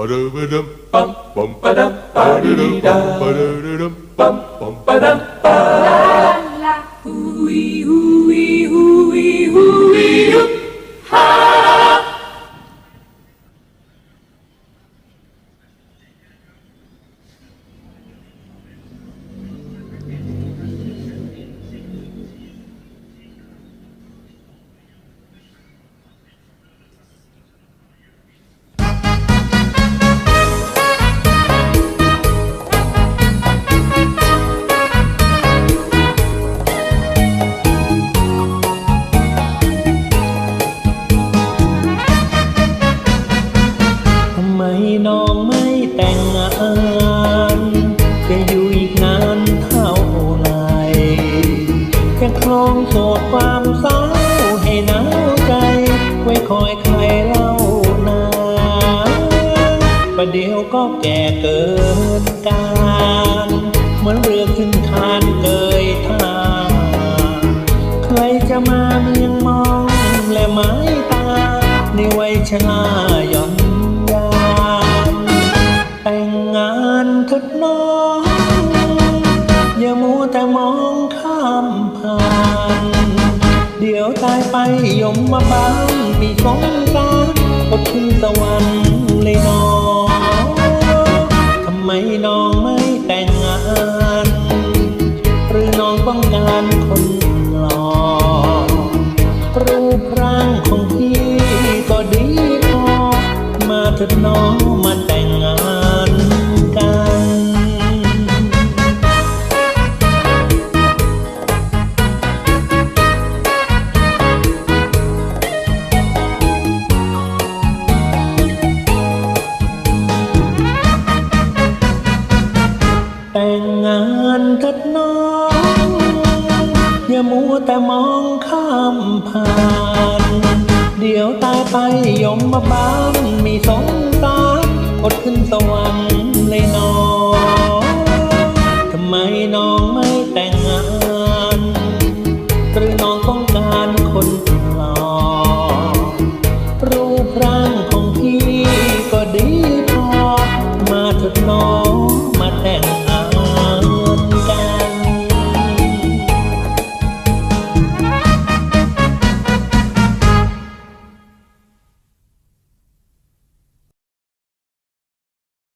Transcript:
Ba-da-ba-dum, bum, bum-ba-dum, ba-da-dum, bum, ba-da-dum, bum, bum-ba-dum, ba น้องไม่แต่งงานจะอยู่อีกนานเท่าไหรแค่ครองโสดความเศร้าให้หนาวใจ ไว้คอยใครเล่านาประเดี๋ยวก็แก่เกินการเหมือนเรือขึ้นคานเกยท่าใครจะมาเมียงมองและไม้ตาในวัยชราหย่อน เถิดน้อง อย่ามัวแต่มองข้ามผ่าน เดี๋ยวตายไปยมมาบ้านปีสงการอดขึ้นสวรรค์เลยน้องทำไมน้องไม่แต่งงาน หรือน้องต้องการคนหล่อรูปร่างของพี่ก็ดีพอมาเถิดน้อง อย่ามัวแต่มองข้ามผ่าน เดี๋ยวตายไปยมมาบ้า